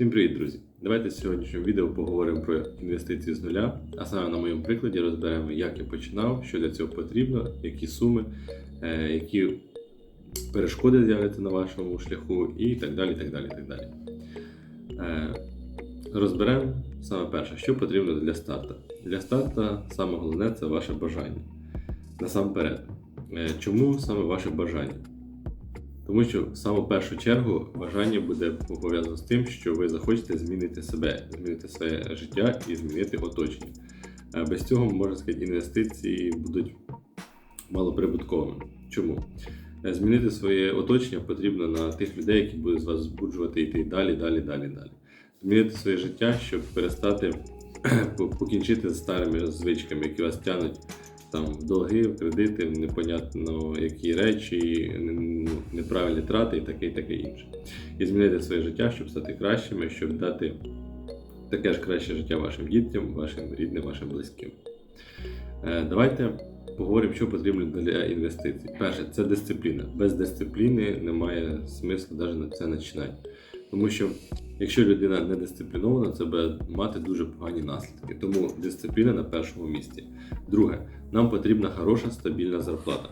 Всім привіт, друзі! Давайте в сьогоднішньому відео поговоримо про інвестиції з нуля, а саме на моєму прикладі розберемо, як я починав, що для цього потрібно, які суми, е, які перешкоди з'являться на вашому шляху і так далі. так далі, так далі. Е, Розберемо саме перше, що потрібно для старту. Для старту саме головне це ваше бажання. Насамперед, Е, чому саме ваше бажання? Тому що в саму першу чергу бажання буде пов'язано з тим, що ви захочете змінити себе, змінити своє життя і змінити оточення. Е, Без цього, можна сказати, інвестиції будуть малоприбутковими. Чому? Е, Змінити своє оточення потрібно на тих людей, які будуть з вас збуджувати йти далі, далі, далі, далі. Змінити своє життя, щоб перестати покінчити з старими звичками, які вас тягнуть там в долги, в кредити, в непонятно які речі, ну, неправильні трати і таке, і таке інше. І змінити своє життя, щоб стати кращими, щоб дати таке ж краще життя вашим дітям, вашим рідним, вашим близьким. Е, Давайте поговоримо, що потрібно для інвестицій. Перше, це дисципліна. Без дисципліни немає смислу навіть на це починати. Тому що якщо людина не дисциплінована, це буде мати дуже погані наслідки. Тому дисципліна на першому місці. Друге, нам потрібна хороша стабільна зарплата.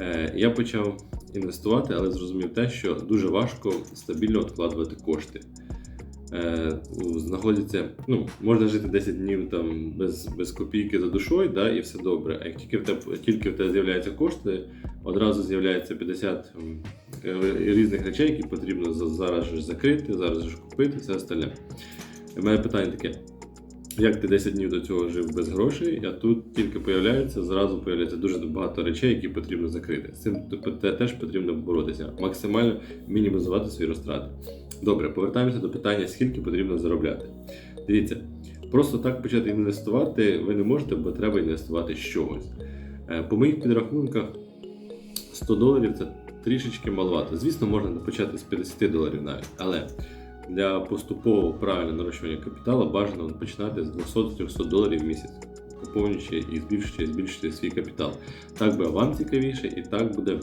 Е, я почав інвестувати, але зрозумів те, що дуже важко стабільно відкладувати кошти. Е, знаходяться, ну, можна жити 10 днів там без, без копійки за душою, да, і все добре. А як тільки в тебе, тільки в тебе з'являються кошти, одразу з'являється 50 м, е, різних речей, які потрібно зараз же закрити, зараз же купити, все остальне. У мене питання таке: як ти 10 днів до цього жив без грошей, а тут тільки появляється, зразу появляється дуже багато речей, які потрібно закрити. З цим теж потрібно боротися, максимально мінімізувати свої розтрати. Добре, повертаємося до питання, скільки потрібно заробляти. Дивіться, просто так почати інвестувати ви не можете, бо треба інвестувати з чогось. Е, По моїх підрахунках 100 доларів це трішечки маловато. Звісно, можна почати з 50 доларів навіть, але для поступового правильного нарощування капіталу бажано починати з 200-300 доларів в місяць, поповнюючи і збільшуючи, і збільшуючи свій капітал. Так буде вам цікавіше, і так буде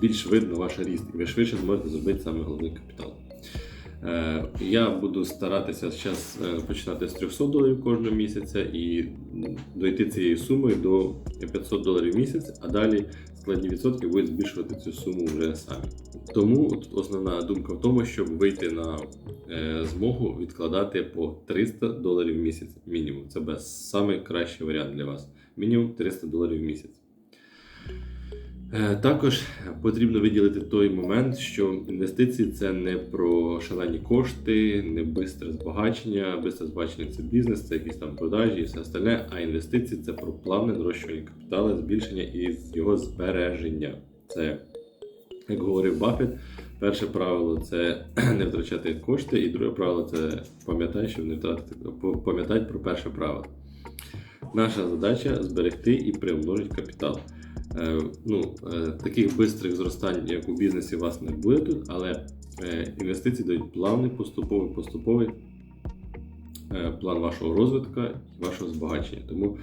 більш видно ваш ріст, і ви швидше зможете зробити саме головний капітал. Е, Я буду старатися зараз починати з 300 доларів кожного місяця і дойти цією сумою до 500 доларів в місяць, а далі складні відсотки будуть збільшувати цю суму вже самі. Тому основна думка в тому, щоб вийти на е, змогу відкладати по 300 доларів в місяць мінімум. Це найкращий варіант для вас. Мінімум 300 доларів в місяць. Е, Також потрібно виділити той момент, що інвестиції це не про шалені кошти, не бистре збагачення. Бистре збагачення це бізнес, це якісь там продажі і все остальне. А інвестиції це про плавне нарощування капіталу, збільшення і його збереження. Це, як говорив Баффет, перше правило це не втрачати кошти, і друге правило це пам'ятай, щоб не втратити пам'ятати про перше правило. Наша задача зберегти і приумножити капітал. Е, ну, е, таких бистрих зростань, як у бізнесі, у вас не буде тут, але е, інвестиції дають плавний, поступовий, поступовий план вашого розвитку і вашого збагачення. Тому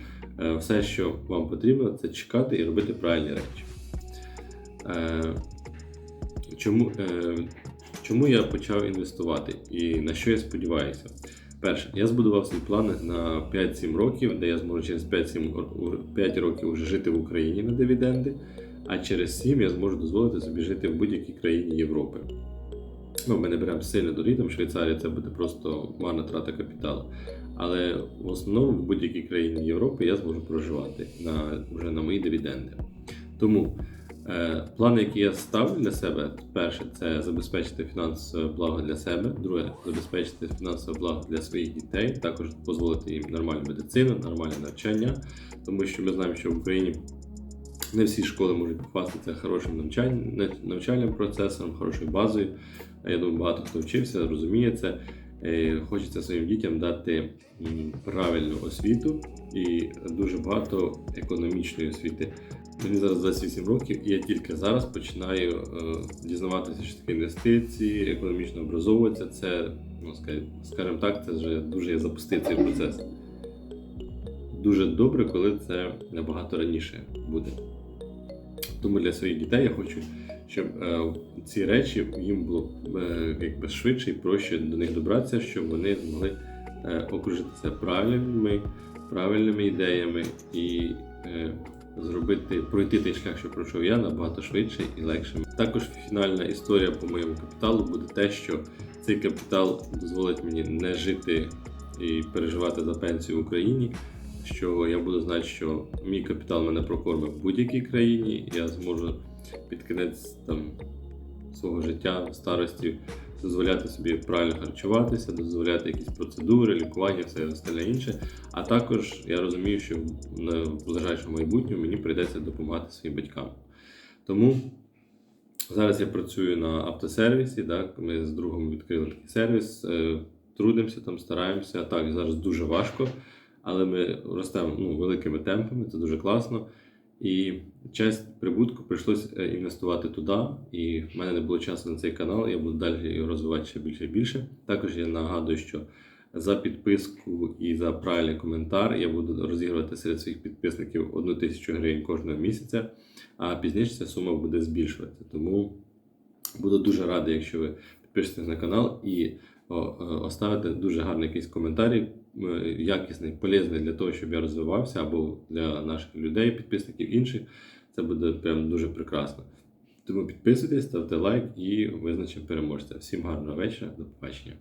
все, що вам потрібно, це чекати і робити правильні речі. Чому, чому я почав інвестувати і на що я сподіваюся? Перше, я збудував свій план на 5-7 років, де я зможу через 5-7 5 років вже жити в Україні на дивіденди, а через 7 я зможу дозволити собі жити в будь-якій країні Європи. Ну, ми не беремо сильно до літом, Швейцарія це буде просто марна трата капіталу. Але в основному в будь-якій країні Європи я зможу проживати на, вже на мої дивіденди. Тому Плани, які я ставлю для себе, перше це забезпечити фінансове благо для себе, друге забезпечити фінансове благо для своїх дітей, також дозволити їм нормальну медицину, нормальне навчання, тому що ми знаємо, що в Україні не всі школи можуть похвастатися хорошим навчань- навчальним процесом, хорошою базою. Я думаю, багато хто вчився, розуміє це. Е, Хочеться своїм дітям дати правильну освіту і дуже багато економічної освіти. Мені зараз 28 років, і я тільки зараз починаю е, дізнаватися, що таке інвестиції, економічно образовуватися. Це, ну, скажімо так, це вже дуже я запустив цей процес. Дуже добре, коли це набагато раніше буде. Тому для своїх дітей я хочу, щоб е, ці речі їм було е, якби швидше і проще до них добратися, щоб вони змогли е, окружитися правильними, правильними ідеями і е, зробити пройти той шлях, що пройшов я, набагато швидше і легше. Також фінальна історія по моєму капіталу буде те, що цей капітал дозволить мені не жити і переживати за пенсію в Україні. Що я буду знати, що мій капітал мене прокормить в будь-якій країні, я зможу під кінець там свого життя, старості, дозволяти собі правильно харчуватися, дозволяти якісь процедури, лікування, все остальне інше. А також я розумію, що в ближайшому майбутньому мені прийдеться допомагати своїм батькам. Тому зараз я працюю на автосервісі. Так? Ми з другом відкрили такий сервіс, е, трудимося там, стараємося. Так, зараз дуже важко, але ми ростемо ну, великими темпами, це дуже класно. І часть прибутку прийшлося інвестувати туди, і в мене не було часу на цей канал. Я буду далі його розвивати ще більше і більше. Також я нагадую, що за підписку і за правильний коментар я буду розігрувати серед своїх підписників одну тисячу гривень кожного місяця, а пізніше ця сума буде збільшуватися. Тому буду дуже радий, якщо ви підпишетесь на канал і о, оставите дуже гарний якийсь коментарі, е, якісний, полезний для того, щоб я розвивався, або для наших людей, підписників інших. Це буде прям дуже прекрасно. Тому підписуйтесь, ставте лайк і визначимо переможця. Всім гарного вечора, до побачення.